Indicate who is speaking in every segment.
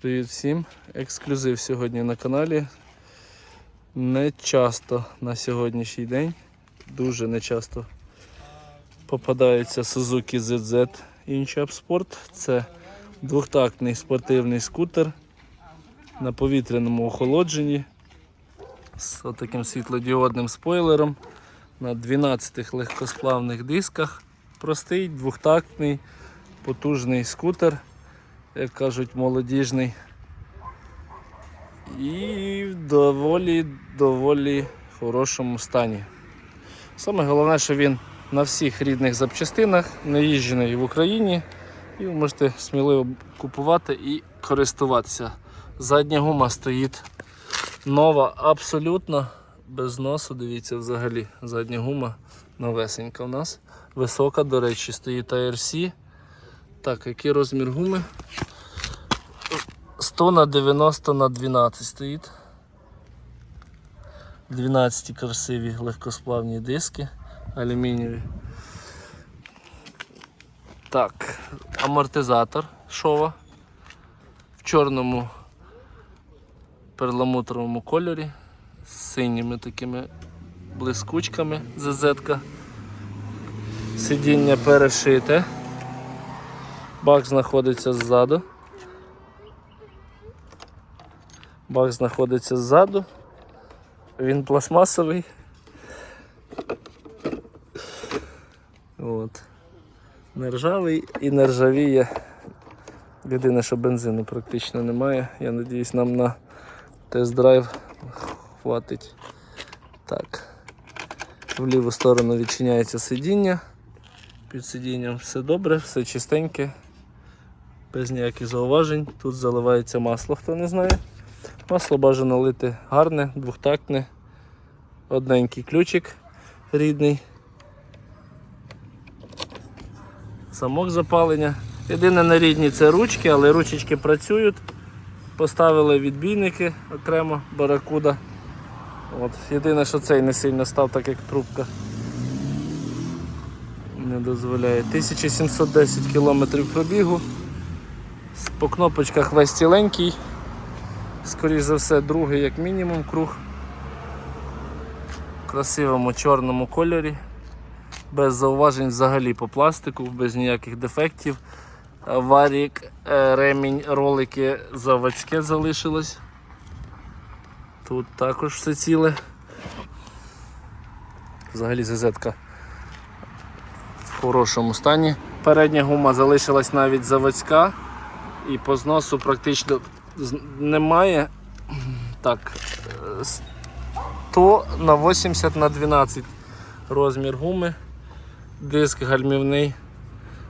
Speaker 1: Привіт всім! Ексклюзив сьогодні на каналі. Не часто на сьогоднішній день, дуже не часто попадаються Suzuki ZZ Inchap Sport. Це двохтактний спортивний скутер на повітряному охолодженні з таким світлодіодним спойлером на 12 легкосплавних дисках. Простий двохтактний потужний скутер як кажуть, молодіжний. І в доволі доволі хорошому стані. Саме головне, що він на всіх рідних запчастинах, наїжджений в Україні, і ви можете сміливо купувати і користуватися. Задня гума стоїть нова, абсолютно без носу. Дивіться, взагалі, задня гума новесенька у нас. Висока, до речі, стоїть ARC. Так, який розмір гуми? 100 на 90 на 12 стоїть. 12 красиві легкосплавні диски алюмінієві. Так, амортизатор шова в чорному перламутровому кольорі з синіми такими блискучками ЗЗ-ка. Сидіння перешите. Бак знаходиться ззаду. Бак знаходиться ззаду. Він пластмасовий. От. Не ржавий і не ржавіє. Єдине, що бензину практично немає. Я надіюсь, нам на тест-драйв хватить. Так. В ліву сторону відчиняється сидіння. Під сидінням все добре, все чистеньке, без ніяких зауважень. Тут заливається масло, хто не знає. Масло бажано лити гарне, двохтактне, одненький ключик рідний. Замок запалення. Єдине на рідні це ручки, але ручечки працюють. Поставили відбійники окремо, баракуда. От. Єдине, що цей не сильно став, так як трубка не дозволяє. 1710 км пробігу. По кнопочках весь ціленький. Скоріше за все, другий як мінімум круг. В красивому чорному кольорі. Без зауважень взагалі по пластику, без ніяких дефектів. Варік, е, ремінь, ролики заводське залишилось. Тут також все ціле. Взагалі ЗЗ-ка в хорошому стані. Передня гума залишилась навіть заводська і по зносу практично немає. Так, е, 100 на 80 на 12 розмір гуми. Диск гальмівний.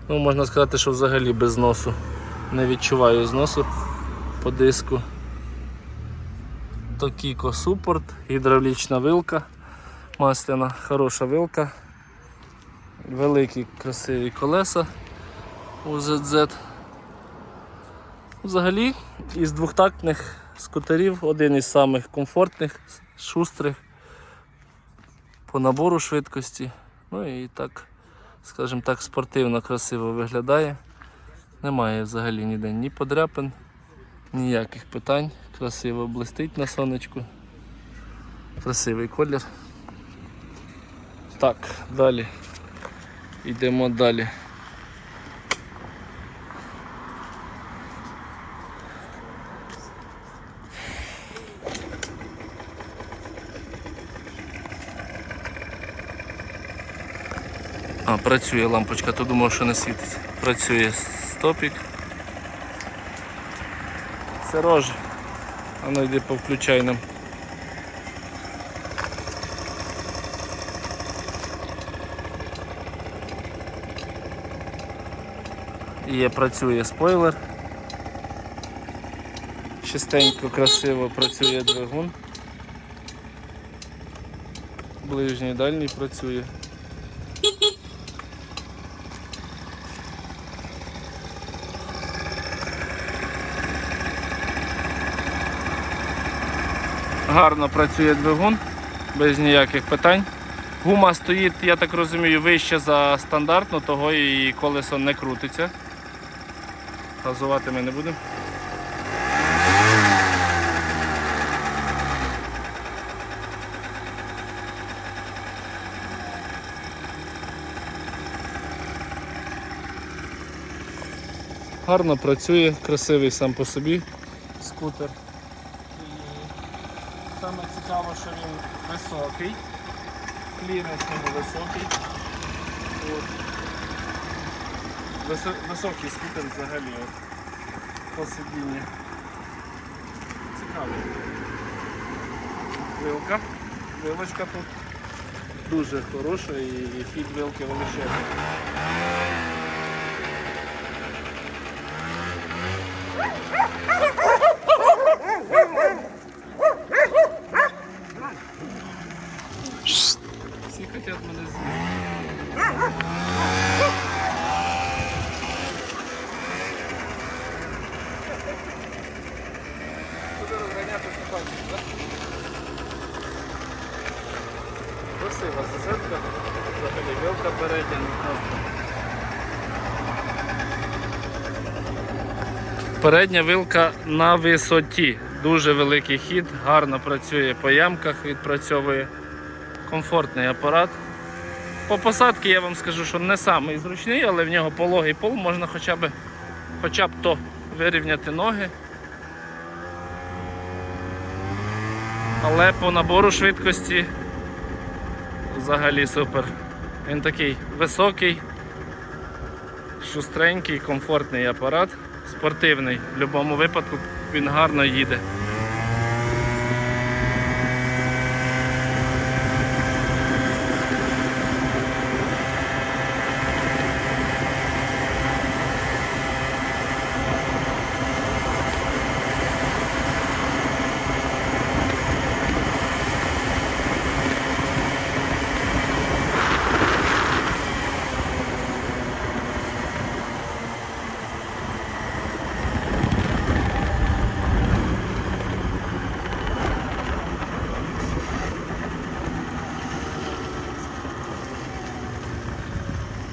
Speaker 1: Ну, можна сказати, що взагалі без зносу. Не відчуваю зносу по диску. Токіко супорт, гідравлічна вилка, масляна, хороша вилка. Великі красиві колеса у ZZ. Взагалі, із двохтактних скутерів один із самих комфортних, шустрих по набору швидкості. Ну і так, скажімо так, спортивно красиво виглядає. Немає взагалі ніде ні подряпин, ніяких питань. Красиво блистить на сонечку. Красивий колір. Так, далі. Йдемо далі. Працює лампочка, то думав, що не світить. Працює стопік. Це. А ну йди повключай нам. Є, працює спойлер. Чистенько, красиво працює двигун. Ближній дальній працює. гарно працює двигун, без ніяких питань. Гума стоїть, я так розумію, вище за стандартно, того і колесо не крутиться. Газувати ми не будемо. Гарно працює, красивий сам по собі скутер. Саме цікаво, що він високий. Кліренс в високий. От. Висо- Високий скутер взагалі от, по сидінні. Цікаво. Вилка. Вилочка тут дуже хороша і хід вилки величезний. Красива сусідка, взагалі вилка передня Передня вилка на висоті. Дуже великий хід, гарно працює по ямках, відпрацьовує комфортний апарат. По посадці я вам скажу, що не самий зручний, але в нього пологий пол, можна хоча б, хоча б то вирівняти ноги. Але по набору швидкості взагалі супер. Він такий високий, шустренький, комфортний апарат, спортивний. В будь-якому випадку він гарно їде.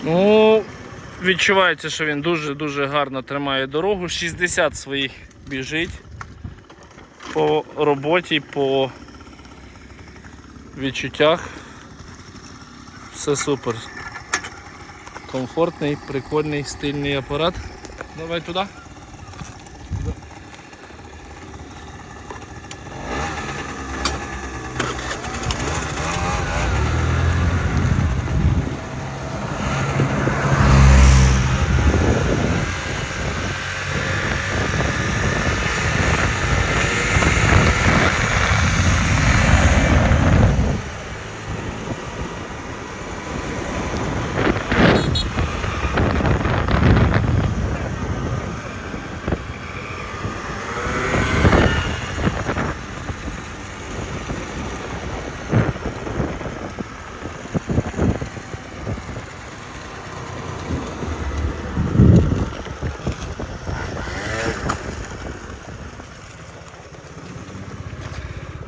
Speaker 1: Ну, відчувається, що він дуже-дуже гарно тримає дорогу. 60 своїх біжить по роботі, по відчуттях. Все супер. Комфортний, прикольний, стильний апарат. Давай туди.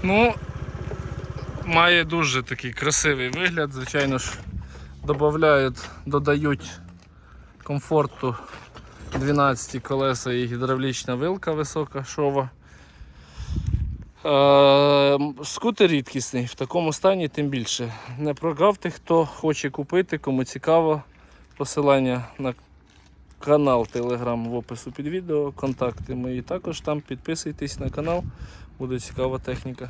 Speaker 1: Ну, має дуже такий красивий вигляд, звичайно ж, додають, додають комфорту 12 колеса і гідравлічна вилка висока шова. Е, скутер рідкісний, в такому стані тим більше. Не прогавте, хто хоче купити, кому цікаво. Посилання на канал Telegram в опису під відео, контакти мої також там. Підписуйтесь на канал, буде цікава техніка.